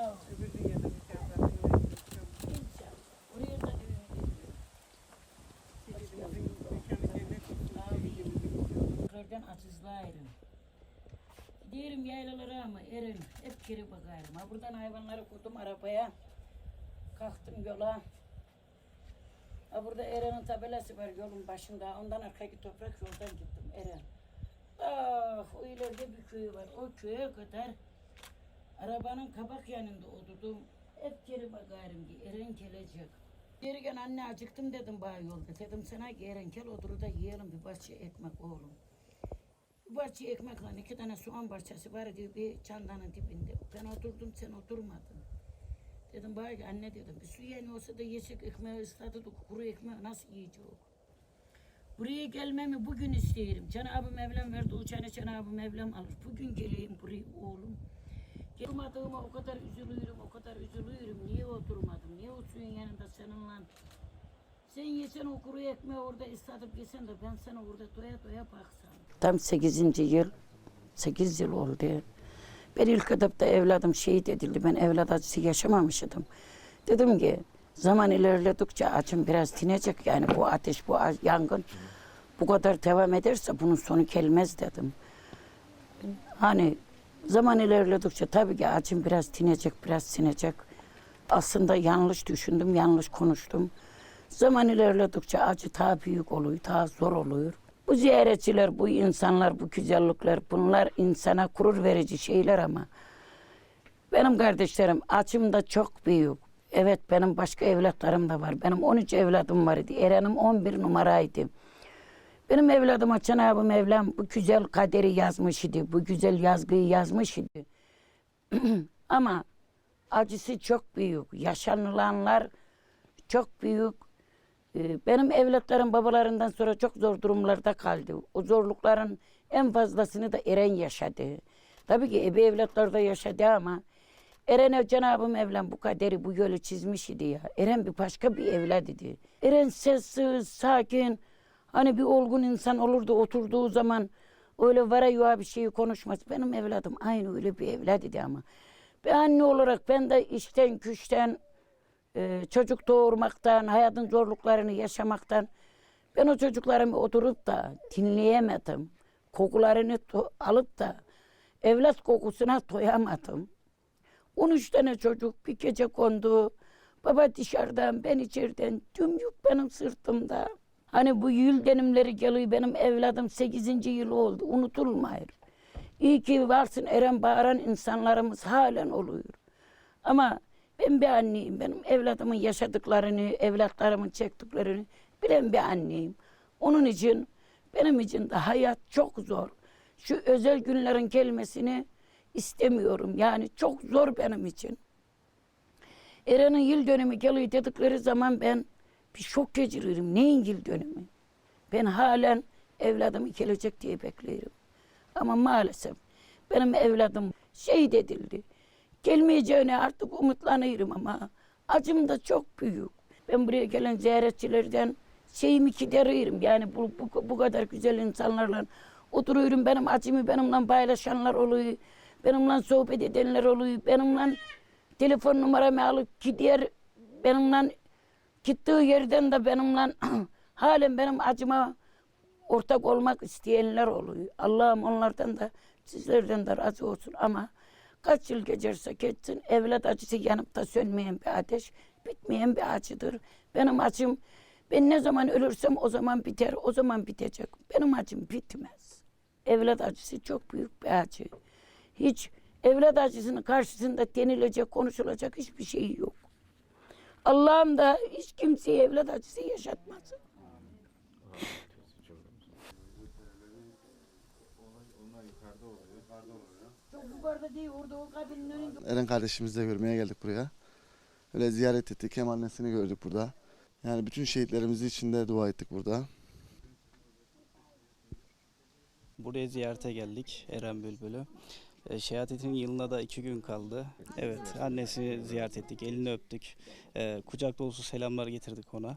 Ol. Öbür dünyada inşallah. İnşallah. Oraya da. Yukarıdan atızlayırım. Diyelim yaylalara ama erim. Hep geri bakarım. Ha buradan hayvanları kurdum arabaya. Kalktım yola. Ha burada Eren'in tabelası var yolun başında. Ondan arkaki toprak yoldan gittim Eren. Ah o ileride bir köy var. O köye kadar arabanın kabak yanında oturdum. Hep geri bakarım ki Eren gelecek. Geri gel anne acıktım dedim bana yolda. Dedim sana ki Eren gel otur da yiyelim bir parça ekmek oğlum. Bir parça ekmekle iki tane soğan parçası var bir çandanın dibinde. Ben oturdum sen oturmadın. Dedim bana ki anne dedim bir su yeni olsa da yesek ekmeği ıslatıdık kuru ekmeği nasıl yiyeceğiz? Buraya gelmemi bugün isterim. Cenab-ı Mevlam verdi uçanı Cenab-ı Mevlam alır. Bugün geleyim buraya oğlum. Gelmadığıma o kadar üzülüyorum, o kadar üzülüyorum. Niye oturmadım? Niye o suyun yanında seninle? Sen yesen o kuru ekmeği orada ıslatıp yesen de ben sana orada doya doya baksam. Tam 8. yıl, 8 yıl oldu. Ben ilk etapta evladım şehit edildi. Ben evlat acısı yaşamamıştım. Dedim ki zaman ilerledikçe acım biraz tinecek. Yani bu ateş, bu yangın bu kadar devam ederse bunun sonu gelmez dedim. Hani zaman ilerledikçe tabii ki acım biraz tinecek, biraz sinecek. Aslında yanlış düşündüm, yanlış konuştum. Zaman ilerledikçe acı daha büyük oluyor, daha zor oluyor. Bu ziyaretçiler, bu insanlar, bu güzellikler bunlar insana gurur verici şeyler ama benim kardeşlerim açım da çok büyük. Evet benim başka evlatlarım da var. Benim 13 evladım vardı. Eren'im 11 numaraydı. Benim evladıma Cenab-ı Mevlam bu güzel kaderi yazmış idi. Bu güzel yazgıyı yazmış idi. Ama acısı çok büyük. Yaşanılanlar çok büyük. Ee, Benim evlatlarım babalarından sonra çok zor durumlarda kaldı. O zorlukların en fazlasını da Eren yaşadı. Tabii ki ebe evlatlar da yaşadı ama Eren'e Cenab-ı Mevlam bu kaderi, bu yolu çizmiş idi ya. Eren bir başka bir evlat idi. Eren sessiz, sakin, hani bir olgun insan olurdu oturduğu zaman öyle vara yuva bir şeyi konuşmaz. Benim evladım aynı öyle bir evlat idi ama. Bir anne olarak ben de işten, güçten, e, çocuk doğurmaktan, hayatın zorluklarını yaşamaktan ben o çocuklarımı oturup da dinleyemedim. Kokularını alıp da evlat kokusuna doyamadım. 13 tane çocuk bir gece kondu. Baba dışarıdan, ben içeriden, tüm yük benim sırtımda. Hani bu yıl dönümleri geliyor, benim evladım 8. yıl oldu, unutulmayır. İyi ki varsın Eren bağıran insanlarımız halen oluyor. Ama ben bir anneyim, benim evladımın yaşadıklarını, evlatlarımın çektiklerini bilen bir anneyim. Onun için benim için de hayat çok zor. Şu özel günlerin gelmesini istemiyorum. Yani çok zor benim için. Eren'in yıl dönümü geliyor dedikleri zaman ben bir şok geçiririm. Neyin yıl dönümü? Ben halen evladımı gelecek diye bekliyorum. Ama maalesef benim evladım şehit edildi. Gelmeyeceğine artık umutlanıyorum ama acım da çok büyük. Ben buraya gelen ziyaretçilerden şeyimi gideriyorum. Yani bu, bu, bu kadar güzel insanlarla oturuyorum. Benim acımı benimle paylaşanlar oluyor. Benimle sohbet edenler oluyor. Benimle telefon numaramı alıp gider. Benimle gittiği yerden de benimle halen benim acıma ortak olmak isteyenler oluyor. Allah'ım onlardan da sizlerden de razı olsun ama kaç yıl geçerse geçsin evlat acısı yanıp da sönmeyen bir ateş bitmeyen bir acıdır. Benim acım ben ne zaman ölürsem o zaman biter, o zaman bitecek. Benim acım bitmez. Evlat acısı çok büyük bir acı. Hiç evlat acısının karşısında denilecek, konuşulacak hiçbir şey yok. Allah'ım da hiç kimseye evlat acısı yaşatmasın. Çok yukarıda değil, orada o kabinin önünde. Eren kardeşimizi de görmeye geldik buraya. Öyle ziyaret ettik. Hem annesini gördük burada. Yani bütün şehitlerimiz için de dua ettik burada. Buraya ziyarete geldik Eren Bülbül'ü. E, Şehadetinin yılına da iki gün kaldı. Evet, annesini ziyaret ettik, elini öptük. E, kucak dolusu selamlar getirdik ona.